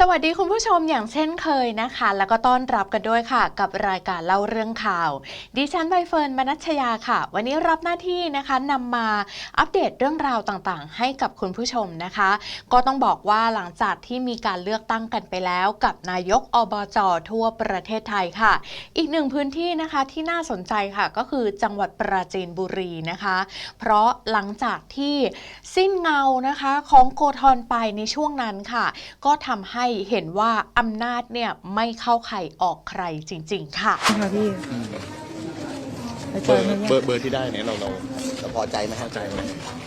สวัสดีคุณผู้ชมอย่างเช่นเคยนะคะ แล้วก็ต้อนรับกันด้วยค่ะ กับรายการเล่าเรื่องข่าว ดิฉันใบเฟิร์นมนัชยาค่ะ วันนี้รับหน้าที่นะคะนำมาอัปเดตเรื่องราวต่างๆ ให้กับคุณผู้ชมนะคะ ก็ต้องบอกว่าหลังจากที่มีการเลือกตั้งกันไปแล้วกับนายกอบจทั่วประเทศไทยค่ะ อีกหนึ่งพื้นที่นะคะที่น่าสนใจค่ะก็คือจังหวัดปราจีนบุรีนะคะ เพราะหลังจากที่สิ้นเงานะคะของโกธรไปในช่วงนั้นค่ะ ก็ทำให้เห็นว่าอำนาจเนี่ยไม่เข้าใครออกใครจริง ๆ ค่ะค่ะพี่ไปเจเบออร์ไหมเนี่ยเบอร์เบอร์ที่ได้เนี่ยเราเราเราพอใจไหมพอใจไหม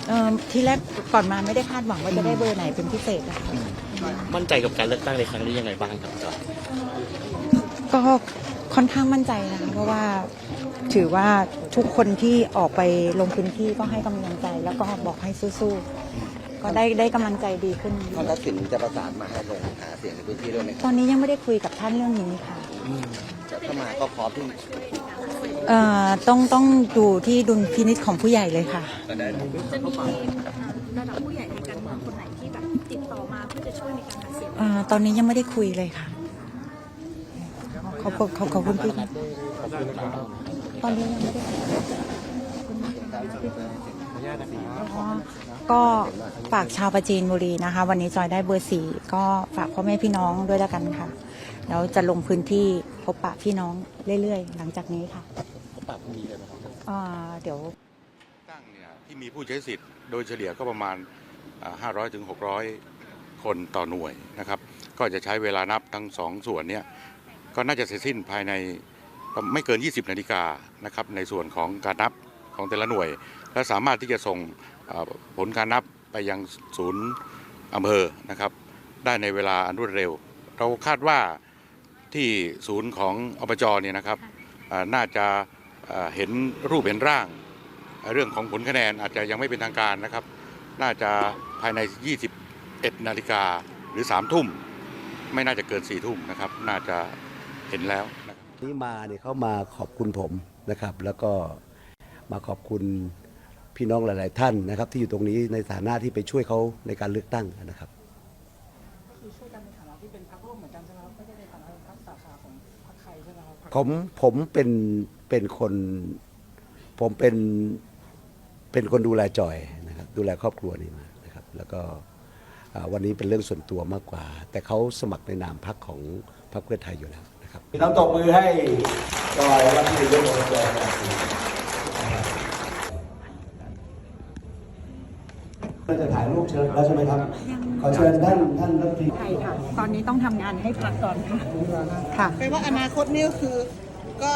เอ่อที่แรกก่อนมาไม่ได้คาดหวังว่าจะได้เบอร์ไหนเป็นพิเศษอะค่ะมั่นใจกับการเลือกตั้งในครั้งนี้ยังไงบ้างครับจอยก็ค่อนข้างมั่นใจนะคะเพราะว่าถือว่าทุกคนที่ออกไปลงพื้นที่ก็ให้กำลังใจ แล้วก็บอกให้สู้ๆ ก็ได้ได้กำลังใจดีขึ้น ท่านทักษิณจะประสานมาให้ลงหาเสียงในพื้นที่ด้วยไหมคตรับอนนี้ยังไม่ได้คุยกับท่านเรื่องนี้ค่ะแต่ถ้ามาก็พร้อมที่เอ่อต้องต้องดูที่ดุลพินิจของผู้ใหญ่เลยค่ะ จะมีระดับผู้ใหญ่ในการเมืองคนไหนที่แบบติดต่อมาเพื่อจะช่วยในการหาเสียงเอ่อตอนนี้ยังไม่ได้คุยเลยค่ะ ขอบคุณขอบขอบคุณพี่ค่ะตอนนี้ยังไม่ได้คุยอ๋อ ก็ฝากชาวประจีนบุรีนะคะ วันนี้จอยได้เบอร์สี่ก็ฝากพ่อแม่พี่น้องด้วยแล้วกันค่ะแล้วจะลงพื้นที่พบปะพี่น้องเรื่อยๆ หลังจากนี้ค่ะเขาปรับมีเลยไหมครับอ่าเดี๋ยวตั้งเนี่ยที่มีผู้ใช้สิทธิ์โดยเฉลี่ยก็ประมาณอ่า500ถึง600 คนต่อหน่วยนะครับ ก็จะใช้เวลานับทั้งสองส่วนเนี่ยก็น่าจะเสร็จสิ้นภายในไม่เกิน 20 นาฬิกานะครับในส่วนของการนับของแต่ละหน่วย และสามารถที่จะส่งผลการนับไปยังศูนย์อำเภอนะครับ ได้ในเวลาอันรวดเร็ว เราคาดว่าที่ศูนย์ของอบจเนี่ยนะครับน่าจะเห็นรูปเห็นร่าง เรื่องของผลคะแนนอาจจะยังไม่เป็นทางการนะครับ น่าจะภายใน 21 นาฬิกาหรือ 3 ทุ่ม ไม่น่าจะเกิน 4 ทุ่มนะครับ น่าจะเห็นแล้วนี่มาเนี่ยเขามาขอบคุณผมนะครับ แล้วก็มาขอบคุณ พี่น้องหลาย ๆ ท่านนะครับ ที่อยู่ตรงนี้ในฐานะที่ไปช่วยเขาในการเลือกตั้งนะครับผมผมเป็นเป็นคนผมเป็นเป็นคนดูแลจอยนะครับดูแลครอบครัวนี่มานะครับ แล้วก็อ่าวันนี้เป็นเรื่องส่วนตัวมากกว่า แต่เขาสมัครในนามพรรคของพรรคเพื่อไทยอยู่แล้วนะครับพี่น้องตบมือให้จอยรับที่ยกมือจอย เราจะถ่ายรูปเชิญแล้วใช่ไหมครับขอเชิญท่านท่านรัฐมนตรีใช่ค่ะ ตอนนี้ต้องทำงานให้พักก่อนค่ะค่ะแปลว่าอนาคตนี่ก็คือก็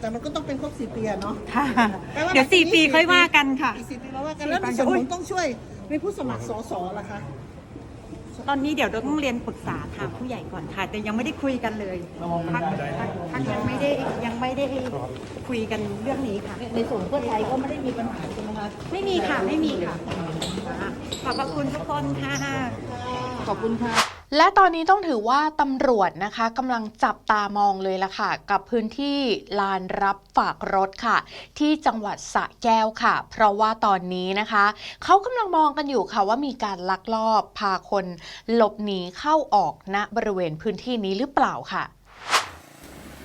แต่มันก็ต้องเป็นครบสี่ปีอะเนาะค่ะ แปลว่าเดี๋ยวสี่ปีค่อยว่ากันค่ะ อีกสี่ปีเราว่ากันแล้วในส่วนผมต้องช่วยในผู้สมัครสสล่ะคะ ตอนนี้เดี๋ยวเราต้องเรียนปรึกษาทางผู้ใหญ่ก่อนค่ะ แต่ยังไม่ได้คุยกันเลยพักพักพักยังไม่ได้ยังไม่ได้คุยกันเรื่องนี้ค่ะ ในส่วนเพื่อไทยก็ไม่ได้มีปัญหาใช่ไหมคะ ไม่มีค่ะ ไม่มีค่ะ ขอบพระคุณทุกคนค่ะ ขอบคุณค่ะ และตอนนี้ต้องถือว่าตำรวจนะคะกำลังจับตามองเลยล่ะค่ะ กับพื้นที่ลานรับฝากรถค่ะ ที่จังหวัดสระแก้วค่ะ เพราะว่าตอนนี้นะคะเขากำลังมองกันอยู่ค่ะว่ามีการลักลอบพาคนหลบหนีเข้าออกณบริเวณพื้นที่นี้หรือเปล่าค่ะ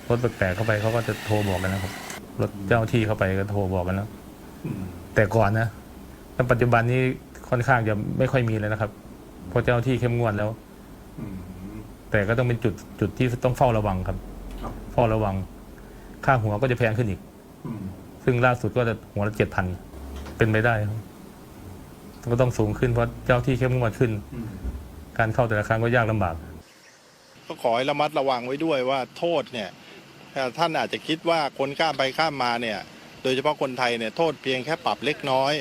รถแปลกๆเข้าไปเขาก็จะโทรบอกกันนะครับรถเจ้าที่เข้าไปก็โทรบอกกันแล้วแต่ก่อนนะแต่ปัจจุบันนี้ค่อนข้างจะไม่ค่อยมีเลยนะครับเพราะเจ้าที่เข้มงวดแล้ว แต่ก็ต้องเป็นจุดจุดที่ต้องเฝ้าระวังครับเฝ้าระวัง ค่าหัวก็จะแพงขึ้นอีกซึ่งล่าสุดก็จะหัวละเจ็ดพันเป็นไปได้ครับก็ต้องสูงขึ้นเพราะเจ้าที่เข้มงวดขึ้นการเข้าแต่ละครั้งก็ยากลำบาก ก็ขอให้ระมัดระวังไว้ด้วยว่าโทษเนี่ยเอ่อท่านอาจจะคิดว่าคนข้ามไปข้ามมาเนี่ยโดยเฉพาะคนไทยเนี่ยโทษเพียงแค่ปรับเล็กน้อย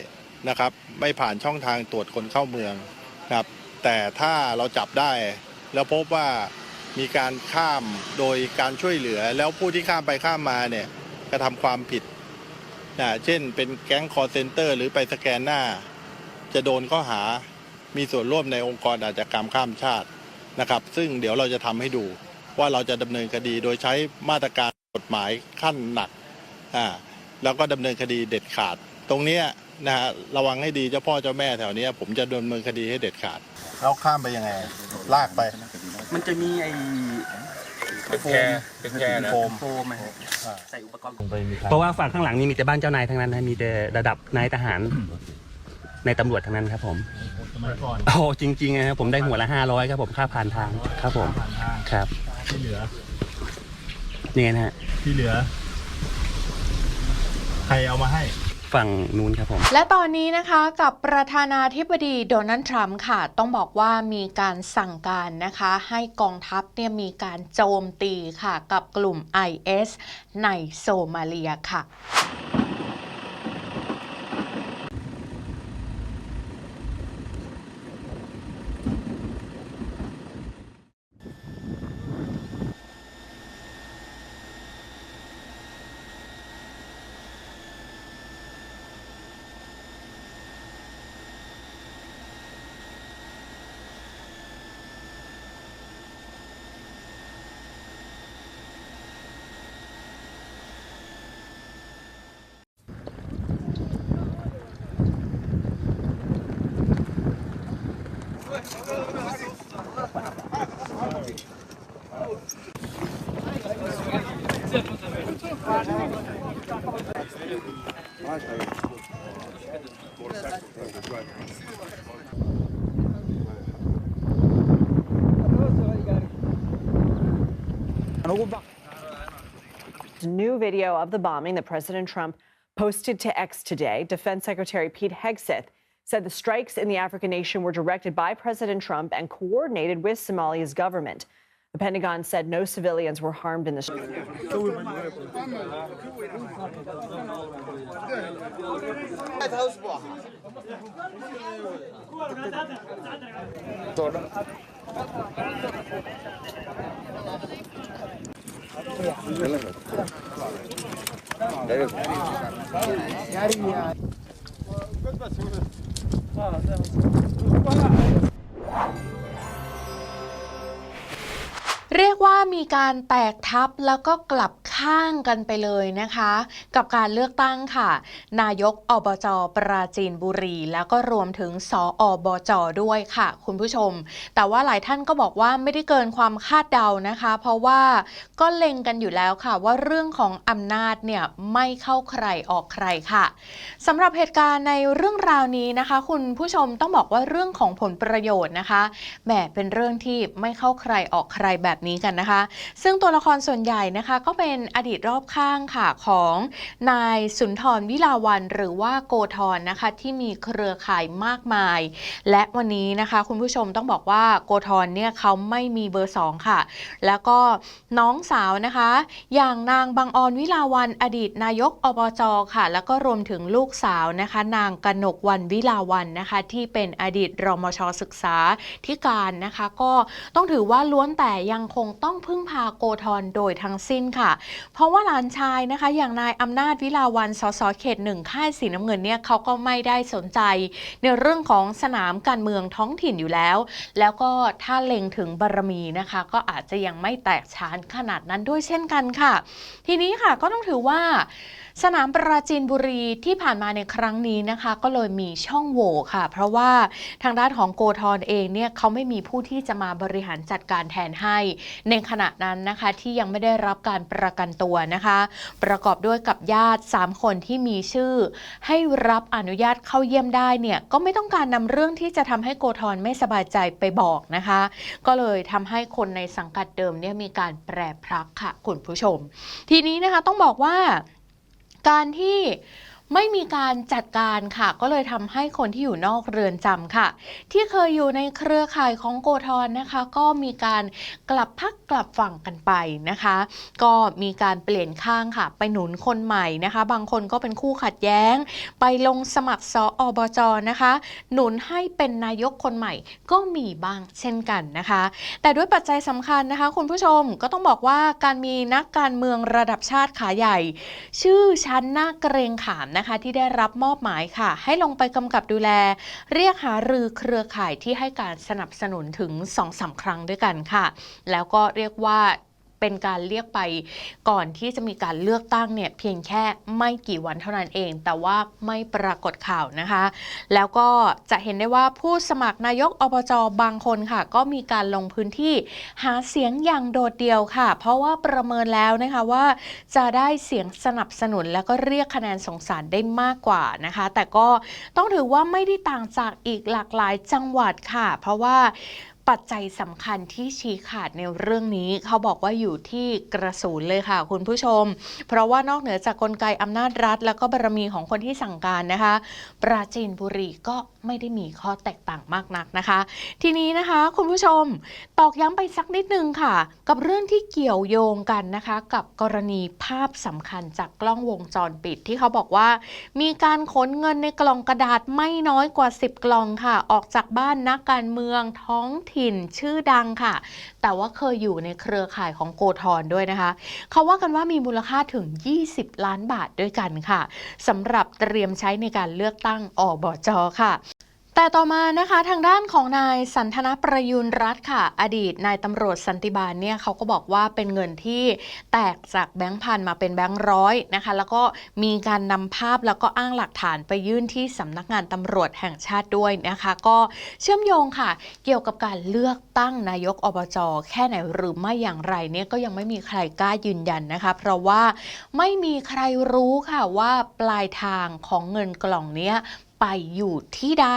นะครับ ไม่ผ่านช่องทางตรวจคนเข้าเมืองนะครับแต่ถ้าเราจับได้ แล้วพบว่ามีการข้ามโดยการช่วยเหลือ แล้วผู้ที่ข้ามไปข้ามมาเนี่ยกระทำความผิดนะเช่น เป็นแก๊งคอร์เซนเตอร์ หรือไปสแกนหน้า จะโดนข้อหามีส่วนร่วมในองค์กรอาชญากรรมข้ามชาตินะครับ ซึ่งเดี๋ยวเราจะทำให้ดูว่าเราจะดำเนินคดีโดยใช้มาตรการกฎหมายขั้นหนักอ่าแล้วก็ดำเนินคดีเด็ดขาด ตรงเนี้ยนะฮะระวังให้ดีเจ้าพ่อเจ้าแม่แถวเนี้ยผมจะดำเนินคดีให้เด็ดขาด แล้วข้ามไปยังไง ลากไป มันจะมีไอ้เป็นแพเป็นแพนะโฟมโฟมใส่อุปกรณ์เพราะว่าฝั่งข้างหลังนี่มีแต่บ้านเจ้านายทั้งนั้นนะมีแต่ระดับนายทหารในตำรวจทั้งนั้นครับผมโอ้จริงๆนะครับผมได้หัวละห้าร้อยครับผมค่าผ่านทางครับผมครับที่เหลือเนี่ยนะฮะที่เหลือ ใครเอามาให้ ฝั่งนู้นครับผม และตอนนี้นะคะกับประธานาธิบดีโดนัลด์ทรัมป์ค่ะ ต้องบอกว่ามีการสั่งการนะคะ ให้กองทัพเนี่ยมีการโจมตีค่ะกับกลุ่ม IS ในโซมาเลียค่ะ New video of the bombing that President Trump posted to X today. Defense Secretary Pete Hegseth said the strikes in the African nation were directed by President Trump and coordinated with Somalia's government. The Pentagon said no civilians were harmed in the А, да. เรียกว่ามีการแตกทับแล้วก็กลับข้างกันไปเลยนะคะ กับการเลือกตั้งค่ะ นายกอบจปราจีนบุรี แล้วก็รวมถึงสออบจด้วยค่ะ คุณผู้ชม แต่ว่าหลายท่านก็บอกว่าไม่ได้เกินความคาดเดานะคะ เพราะว่าก็เล็งกันอยู่แล้วค่ะ ว่าเรื่องของอำนาจเนี่ยไม่เข้าใครออกใครค่ะสำหรับเหตุการณ์ในเรื่องราวนี้นะคะ คุณผู้ชมต้องบอกว่าเรื่องของผลประโยชน์นะคะแหมเป็นเรื่องที่ไม่เข้าใครออกใครแบบนี้กันนะคะ ซึ่งตัวละครส่วนใหญ่นะคะก็เป็นอดีตรอบข้างค่ะของนายสุนทรวิลาวันหรือว่าโกธรนะคะที่มีเครือข่ายมากมาย และวันนี้นะคะคุณผู้ชมต้องบอกว่าโกธรเนี่ยเขาไม่มีเบอร์สองค่ะ แล้วก็น้องสาวนะคะ อย่างนางบางออนวิลาวันอดีตนายกอบจค่ะ แล้วก็รวมถึงลูกสาวนะคะ นางกนกวันวิลาวันนะคะที่เป็นอดีตรมชศึกษาธิการนะคะ ก็ต้องถือว่าล้วนแต่ยังคคงต้องพึ่งพาโกธรโดยทั้งสิ้นค่ะ เพราะว่าหลานชายนะคะอย่างนายอำนาจวิลาวันสสเขตหนึ่งค่ายสีน้ำเงินเนี่ยเขาก็ไม่ได้สนใจ ในเรื่องของสนามการเมืองท้องถิ่นอยู่แล้ว แล้วก็ถ้าเล็งถึงบารมีนะคะ ก็อาจจะยังไม่แตกฉานขนาดนั้นด้วยเช่นกันค่ะ ทีนี้ค่ะก็ต้องถือว่า สนามปราจีนบุรีที่ผ่านมาในครั้งนี้นะคะ ก็เลยมีช่องโหว่ค่ะ เพราะว่าทางด้านของโกธรเองเนี่ยเขาไม่มีผู้ที่จะมาบริหารจัดการแทนให้ ในขณะนั้นนะคะที่ยังไม่ได้รับการประกันตัวนะคะ ประกอบด้วยกับญาติ 3 คนที่มีชื่อ ให้รับอนุญาตเข้าเยี่ยมได้เนี่ยก็ไม่ต้องการนำเรื่องที่จะทำให้โกธรไม่สบายใจไปบอกนะคะ ก็เลยทำให้คนในสังกัดเดิมเนี่ยมีการแปรพรักค่ะคุณผู้ชม ทีนี้นะคะต้องบอกว่า การที่ ไม่มีการจัดการค่ะ ก็เลยทำให้คนที่อยู่นอกเรือนจำค่ะ ที่เคยอยู่ในเครือข่ายของโกธรนะคะ ก็มีการกลับพักกลับฝั่งกันไปนะคะ ก็มีการเปลี่ยนข้างค่ะ ไปหนุนคนใหม่นะคะ บางคนก็เป็นคู่ขัดแย้ง ไปลงสมัครสออบจนะคะ หนุนให้เป็นนายกคนใหม่ก็มีบ้างเช่นกันนะคะ แต่ด้วยปัจจัยสำคัญนะคะ คุณผู้ชมก็ต้องบอกว่าการมีนักการเมืองระดับชาติขาใหญ่ ชื่อชั้นน่าเกรงขามนะคะที่ได้รับมอบหมายค่ะ ให้ลงไปกำกับดูแล เรียกหารือเครือข่ายที่ให้การสนับสนุนถึง2อสาครั้งด้วยกันค่ะ แล้วก็เรียกว่า เป็นการเรียกไปก่อนที่จะมีการเลือกตั้งเนี่ยเพียงแค่ไม่กี่วันเท่านั้นเอง แต่ว่าไม่ปรากฏข่าวนะคะ แล้วก็จะเห็นได้ว่าผู้สมัครนายกอบจบางคนค่ะ ก็มีการลงพื้นที่หาเสียงอย่างโดดเดี่ยวค่ะ เพราะว่าประเมินแล้วนะคะว่าจะได้เสียงสนับสนุนแล้วก็เรียกคะแนนสงสารได้มากกว่านะคะ แต่ก็ต้องถือว่าไม่ได้ต่างจากอีกหลากหลายจังหวัดค่ะ เพราะว่า ปัจจัยสำคัญที่ชี้ขาดในเรื่องนี้เขาบอกว่าอยู่ที่กระสุนเลยค่ะ คุณผู้ชม เพราะว่านอกเหนือจากกลไกอำนาจรัฐ แล้วก็บารมีของคนที่สั่งการนะคะ ปราจีนบุรีก็ไม่ได้มีข้อแตกต่างมากนักนะคะ ทีนี้นะคะคุณผู้ชมตอกย้ำไปสักนิดนึงค่ะ กับเรื่องที่เกี่ยวโยงกันนะคะ กับกรณีภาพสำคัญจากกล้องวงจรปิดที่เขาบอกว่า มีการขนเงินในกล่องกระดาษไม่น้อยกว่า 10 กล่องค่ะ ออกจากบ้านนักการเมืองท้องถิ่นชื่อดังค่ะ แต่ว่าเคยอยู่ในเครือข่ายของโกธรด้วยนะคะ เขาว่ากันว่ามีมูลค่าถึง 20 ล้านบาทด้วยกันค่ะสำหรับเตรียมใช้ในการเลือกตั้งอบจค่ะ แต่ต่อมานะคะทางด้านของนายสันทนประยุนรัตน์ค่ะ อดีตนายตำรวจสันติบาลเนี่ยเขาก็บอกว่าเป็นเงินที่แตกจากแบงค์พันมาเป็นแบงค์ร้อยนะคะ แล้วก็มีการนำภาพแล้วก็อ้างหลักฐานไปยื่นที่สำนักงานตำรวจแห่งชาติด้วยนะคะ ก็เชื่อมโยงค่ะ เกี่ยวกับการเลือกตั้งนายกอบจแค่ไหนหรือไม่อย่างไรเนี่ยก็ยังไม่มีใครกล้ายืนยันนะคะ เพราะว่าไม่มีใครรู้ค่ะว่าปลายทางของเงินกล่องเนี้ย ไปอยู่ที่ใด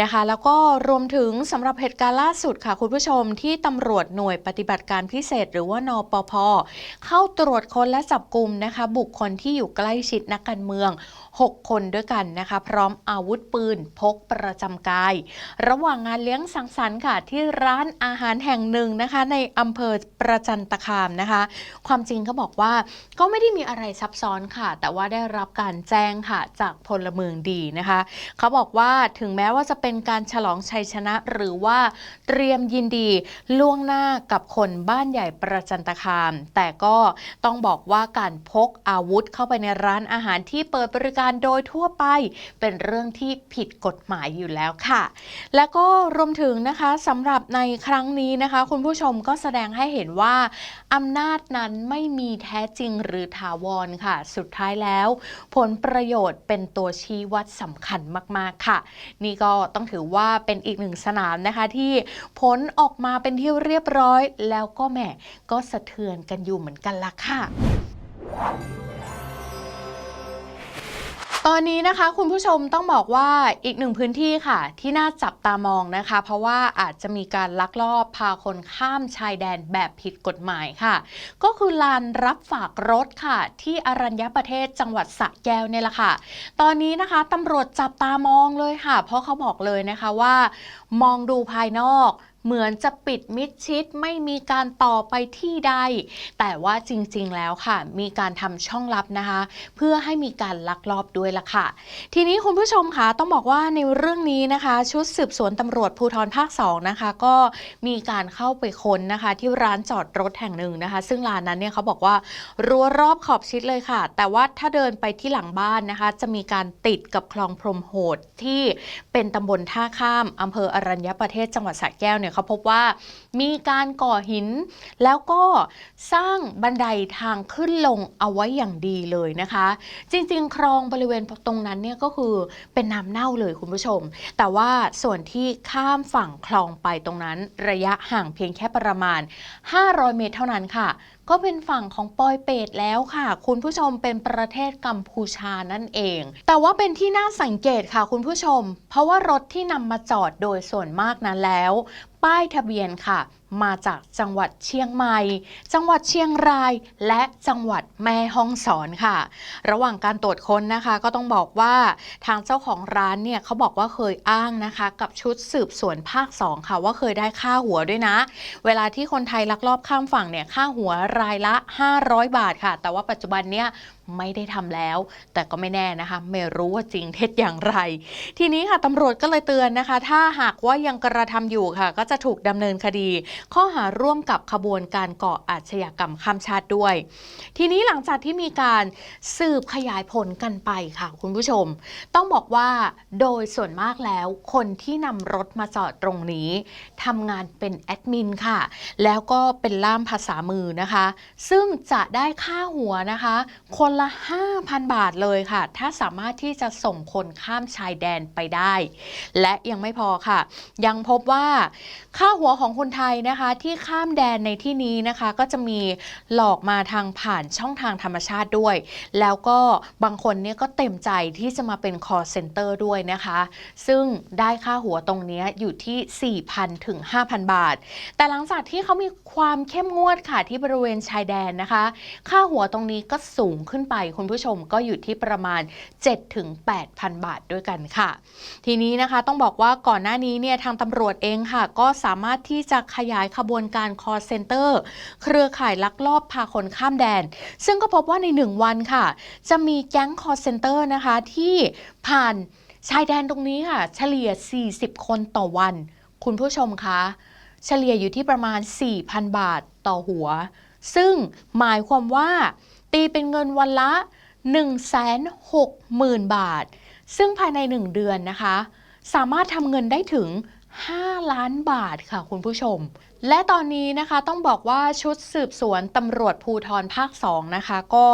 นะคะ แล้วก็รวมถึงสำหรับเหตุการณ์ล่าสุดค่ะคุณผู้ชมที่ตำรวจหน่วยปฏิบัติการพิเศษ หรือว่านปพเข้าตรวจค้นและจับกลุ่มนะคะ บุคคลที่อยู่ใกล้ชิดนักการเมือง 6 คนด้วยกันนะคะ พร้อมอาวุธปืนพกประจำกาย ระหว่างงานเลี้ยงสังสรรค์ค่ะ ที่ร้านอาหารแห่งหนึ่งนะคะ ในอำเภอประจันตคามนะคะ ความจริงเขาบอกว่าก็ไม่ได้มีอะไรซับซ้อนค่ะ แต่ว่าได้รับการแจ้งค่ะจากพลเมืองดีนะคะเขาบอกว่าถึงแม้ว่าจะเป็นการฉลองชัยชนะ หรือว่าเตรียมยินดีล่วงหน้ากับคนบ้านใหญ่ประจันตคาม แต่ก็ต้องบอกว่าการพกอาวุธเข้าไปในร้านอาหารที่เปิดบริการโดยทั่วไป เป็นเรื่องที่ผิดกฎหมายอยู่แล้วค่ะ และก็รวมถึงนะคะสำหรับในครั้งนี้นะคะ คุณผู้ชมก็แสดงให้เห็นว่าอำนาจนั้นไม่มีแท้จริงหรือถาวรค่ะ สุดท้ายแล้ว ผลประโยชน์เป็นตัวชี้วัดสำคัญมาก ๆ ค่ะ นี่ก็ต้องถือว่าเป็นอีกหนึ่งสนามนะคะ ที่ผลออกมาเป็นที่เรียบร้อย แล้วก็แหมก็สะเทือนกันอยู่เหมือนกันละค่ะ ตอนนี้นะคะคุณผู้ชมต้องบอกว่าอีกหนึ่งพื้นที่ค่ะ ที่น่าจับตามองนะคะ เพราะว่าอาจจะมีการลักลอบพาคนข้ามชายแดนแบบผิดกฎหมายค่ะ ก็คือลานรับฝากรถค่ะ ที่อรัญญประเทศจังหวัดสระแก้วเนี่ยแหละค่ะ ตอนนี้นะคะตำรวจจับตามองเลยค่ะ เพราะเขาบอกเลยนะคะว่า มองดูภายนอก เหมือนจะปิดมิดชิดไม่มีการต่อไปที่ใด แต่ว่าจริงๆแล้วค่ะ มีการทำช่องลับนะคะ เพื่อให้มีการลักลอบด้วยล่ะค่ะ ทีนี้คุณผู้ชมคะต้องบอกว่าในเรื่องนี้นะคะ ชุดสืบสวนตำรวจภูธรภาค 2 นะคะ ก็มีการเข้าไปค้นนะคะ ที่ร้านจอดรถแห่งหนึ่งนะคะ ซึ่งร้านนั้นเนี่ยเขาบอกว่ารั้วรอบขอบชิดเลยค่ะ แต่ว่าถ้าเดินไปที่หลังบ้านนะคะ จะมีการติดกับคลองพรมโหดที่เป็นตำบลท่าข้ามอำเภออรัญญประเทศจังหวัดสระแก้วเนี่ยเขาพบว่ามีการก่อหิน แล้วก็สร้างบันไดทางขึ้นลงเอาไว้อย่างดีเลยนะคะ จริง ๆ คลองบริเวณตรงนั้นเนี่ยก็คือเป็นน้ำเน่าเลยคุณผู้ชม แต่ว่าส่วนที่ข้ามฝั่งคลองไปตรงนั้น ระยะห่างเพียงแค่ประมาณ 500 เมตรเท่านั้นค่ะก็เป็นฝั่งของปอยเปตแล้วค่ะ คุณผู้ชมเป็นประเทศกัมพูชานั่นเอง แต่ว่าเป็นที่น่าสังเกตค่ะคุณผู้ชม เพราะว่ารถที่นำมาจอดโดยส่วนมากนั้นแล้ว ป้ายทะเบียนค่ะ มาจากจังหวัดเชียงใหม่ จังหวัดเชียงราย และจังหวัดแม่ฮ่องสอนค่ะ ระหว่างการตรวจค้นนะคะ ก็ต้องบอกว่าทางเจ้าของร้านเนี่ยเขาบอกว่าเคยอ้างนะคะ กับชุดสืบสวนภาค 2 ค่ะ ว่าเคยได้ค่าหัวด้วยนะ เวลาที่คนไทยลักลอบข้ามฝั่งเนี่ยค่าหัวรายละ 500 บาทค่ะ แต่ว่าปัจจุบันเนี่ยไม่ได้ทำแล้ว แต่ก็ไม่แน่นะคะ ไม่รู้ว่าจริงเท็จอย่างไร ทีนี้ค่ะตำรวจก็เลยเตือนนะคะ ถ้าหากว่ายังกระทำอยู่ค่ะ ก็จะถูกดำเนินคดี ข้อหาร่วมกับขบวนการก่ออาชญากรรมข้ามชาติด้วย ทีนี้หลังจากที่มีการสืบขยายผลกันไปค่ะ คุณผู้ชม ต้องบอกว่าโดยส่วนมากแล้ว คนที่นำรถมาจอดตรงนี้ทำงานเป็นแอดมินค่ะ แล้วก็เป็นล่ามภาษามือนะคะ ซึ่งจะได้ค่าหัวนะคะ คนละ 5,000 บาทเลยค่ะ ถ้าสามารถที่จะส่งคนข้ามชายแดนไปได้ และยังไม่พอค่ะ ยังพบว่าค่าหัวของคนไทยนะคะ ที่ข้ามแดนในที่นี้นะคะ ก็จะมีหลอกมาทางผ่านช่องทางธรรมชาติด้วย แล้วก็บางคนเนี่ยก็เต็มใจที่จะมาเป็น call center ด้วยนะคะ ซึ่งได้ค่าหัวตรงนี้อยู่ที่ 4,000 ถึง 5,000 บาท แต่หลังจากที่เขามีความเข้มงวดค่ะที่บริเวณชายแดนนะคะ ค่าหัวตรงนี้ก็สูงขึ้นไปคุณผู้ชมก็อยู่ที่ประมาณ7ถึง8,000 บาทด้วยกันค่ะ ทีนี้นะคะต้องบอกว่าก่อนหน้านี้เนี่ยทางตำรวจเองค่ะ ก็สามารถที่จะขยายขบวนการ call center เครือข่ายลักลอบพาคนข้ามแดน ซึ่งก็พบว่าใน 1 วันค่ะ จะมีแก๊ง call center นะคะที่ผ่านชายแดนตรงนี้ค่ะ เฉลี่ย 40 คนต่อวัน คุณผู้ชมคะ เฉลี่ยอยู่ที่ประมาณ 4,000 บาทต่อหัว ซึ่งหมายความว่า ตีเป็นเงินวันละ 160,000 บาท ซึ่งภายใน 1 เดือนนะคะ สามารถทำเงินได้ถึง 5 ล้านบาทค่ะคุณผู้ชม และตอนนี้นะคะต้องบอกว่าชุดสืบสวนตำรวจภูทรภาค 2 นะคะ ก็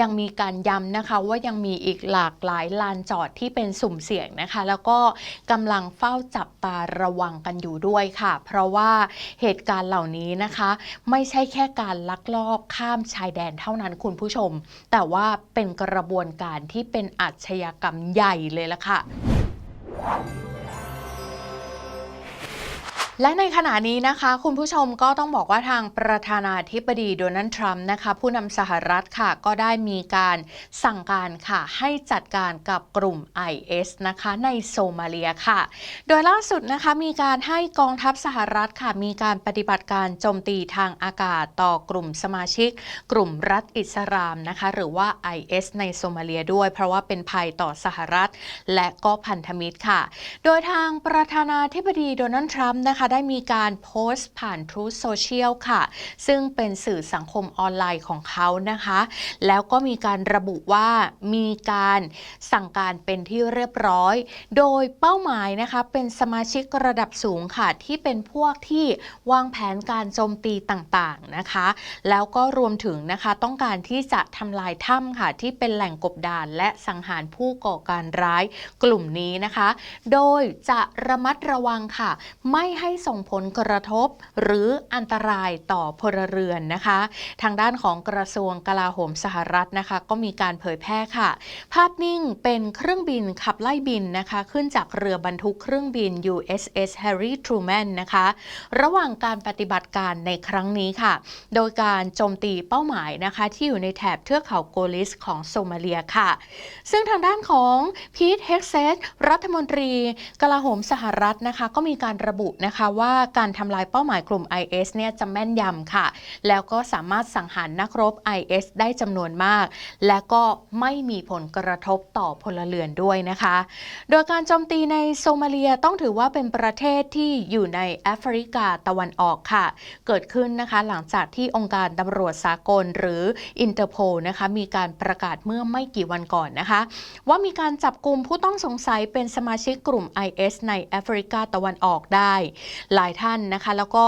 ยังมีการย้ำนะคะว่ายังมีอีกหลากหลายลานจอดที่เป็นสุ่มเสี่ยงนะคะ แล้วก็กำลังเฝ้าจับตาระวังกันอยู่ด้วยค่ะ เพราะว่าเหตุการณ์เหล่านี้นะคะ ไม่ใช่แค่การลักลอบข้ามชายแดนเท่านั้นคุณผู้ชม แต่ว่าเป็นกระบวนการที่เป็นอาชญากรรมใหญ่เลยละค่ะ และในขณะนี้นะคะ คุณผู้ชมก็ต้องบอกว่าทางประธานาธิบดีโดนัลด์ทรัมป์นะคะ ผู้นำสหรัฐค่ะก็ได้มีการสั่งการค่ะให้จัดการกับกลุ่ม IS นะคะในโซมาเลียค่ะ โดยล่าสุดนะคะมีการให้กองทัพสหรัฐค่ะมีการปฏิบัติการโจมตีทางอากาศต่อกลุ่มสมาชิก กลุ่มรัฐอิสลามนะคะ หรือว่า IS ในโซมาเลียด้วย เพราะว่าเป็นภัยต่อสหรัฐ และก็พันธมิตรค่ะ โดยทางประธานาธิบดีโดนัลด์ทรัมป์นะคะได้มีการโพสต์ผ่าน Truth Social ค่ะ ซึ่งเป็นสื่อสังคมออนไลน์ของเขานะคะ แล้วก็มีการระบุว่ามีการสั่งการเป็นที่เรียบร้อย โดยเป้าหมายนะคะเป็นสมาชิกระดับสูงค่ะ ที่เป็นพวกที่วางแผนการโจมตีต่างๆนะคะ แล้วก็รวมถึงนะคะต้องการที่จะทำลายถ้ำค่ะ ที่เป็นแหล่งกบดานและสังหารผู้ก่อการร้ายกลุ่มนี้นะคะ โดยจะระมัดระวังค่ะ ไม่ให้ส่งผลกระทบ หรืออันตรายต่อพลเรือนนะคะ ทางด้านของกระทรวงกลาโหมสหรัฐนะคะ ก็มีการเผยแพร่ค่ะ ภาพนิ่งเป็นเครื่องบินขับไล่บินนะคะ ขึ้นจากเรือบรรทุกเครื่องบิน USS Harry Truman นะคะ ระหว่างการปฏิบัติการในครั้งนี้ค่ะ โดยการโจมตีเป้าหมายนะคะ ที่อยู่ในแถบเทือกเขาโกลิสของโซมาเลียค่ะ ซึ่งทางด้านของพีทเฮกเซตรัฐมนตรีกลาโหมสหรัฐนะคะ ก็มีการระบุนะคะว่าการทำลายเป้าหมายกลุ่ม IS เนี่ยจะแม่นยำค่ะ แล้วก็สามารถสังหารนักรบ IS ได้จำนวนมาก และก็ไม่มีผลกระทบต่อพลเรือนด้วยนะคะ โดยการโจมตีในโซมาเลียต้องถือว่าเป็นประเทศที่อยู่ในแอฟริกาตะวันออกค่ะ เกิดขึ้นนะคะหลังจากที่องค์การตำรวจสากลหรืออินเตอร์โพนะคะมีการประกาศเมื่อไม่กี่วันก่อนนะคะ ว่ามีการจับกลุ่มผู้ต้องสงสัยเป็นสมาชิกกลุ่ม IS ในแอฟริกาตะวันออกได้หลายท่านนะคะ แล้วก็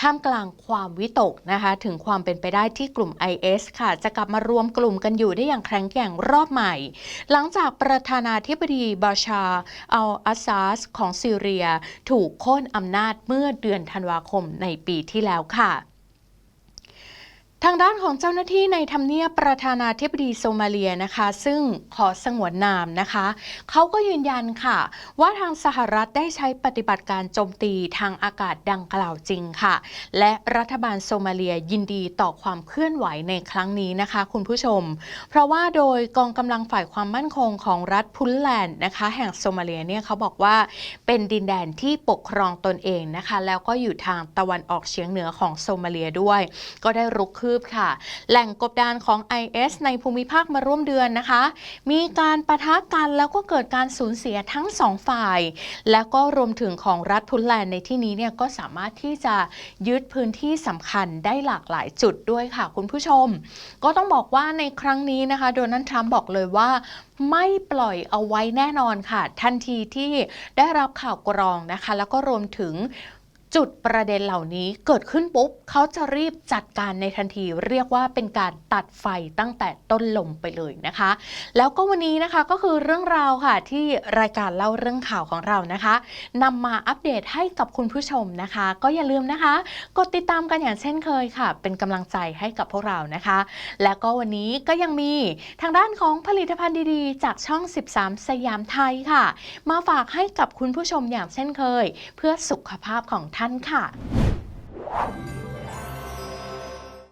ท่ามกลางความวิตกนะคะ ถึงความเป็นไปได้ที่กลุ่ม IS ค่ะ จะกลับมารวมกลุ่มกันอยู่ได้อย่างแข็งแกร่งรอบใหม่ หลังจากประธานาธิบดีบาชาอัลอาซาสของซีเรีย ถูกโค่นอำนาจเมื่อเดือนธันวาคมในปีที่แล้วค่ะ ทางด้านของเจ้าหน้าที่ในทำเนียบประธานาธิบดีโซมาเลียนะคะ ซึ่งขอสงวนนามนะคะเขาก็ยืนยันค่ะ ว่าทางสหรัฐได้ใช้ปฏิบัติการโจมตีทางอากาศดังกล่าวจริงค่ะ และรัฐบาลโซมาเลียยินดีต่อความเคลื่อนไหวในครั้งนี้นะคะ คุณผู้ชม เพราะว่าโดยกองกำลังฝ่ายความมั่นคงของรัฐพุนแลนด์นะคะ แห่งโซมาเลียเนี่ยเขาบอกว่าเป็นดินแดนที่ปกครองตนเองนะคะ แล้วก็อยู่ทางตะวันออกเฉียงเหนือของโซมาเลียด้วย ก็ได้รุกขึ้นบค่ะ แหล่งกบดานของ IS ในภูมิภาคมาร่วมเดือนนะคะ มีการประทะกันแล้วก็เกิดการสูญเสียทั้งสองฝ่าย แล้วก็รวมถึงของรัฐพุนแลนด์ในที่นี้เนี่ยก็สามารถที่จะยึดพื้นที่สำคัญได้หลากหลายจุดด้วยค่ะ คุณผู้ชม ก็ต้องบอกว่าในครั้งนี้นะคะ โดนัลด์ทรัมป์บอกเลยว่าไม่ปล่อยเอาไว้แน่นอนค่ะ ทันทีที่ได้รับข่าวกรองนะคะ แล้วก็รวมถึง จุดประเด็นเหล่านี้เกิดขึ้นปุ๊บเขาจะรีบจัดการในทันที เรียกว่าเป็นการตัดไฟตั้งแต่ต้นลมไปเลยนะคะ แล้วก็วันนี้นะคะก็คือเรื่องราวค่ะที่รายการเล่าเรื่องข่าวของเรานะคะนำมาอัปเดตให้กับคุณผู้ชมนะคะ ก็อย่าลืมนะคะกดติดตามกันอย่างเช่นเคยค่ะ เป็นกำลังใจให้กับพวกเรานะคะ และก็วันนี้ก็ยังมีทางด้านของผลิตภัณฑ์ดีๆ จากช่อง 13 สยามไทยค่ะ มาฝากให้กับคุณผู้ชมอย่างเช่นเคย เพื่อสุขภาพของท่านท่านค่ะ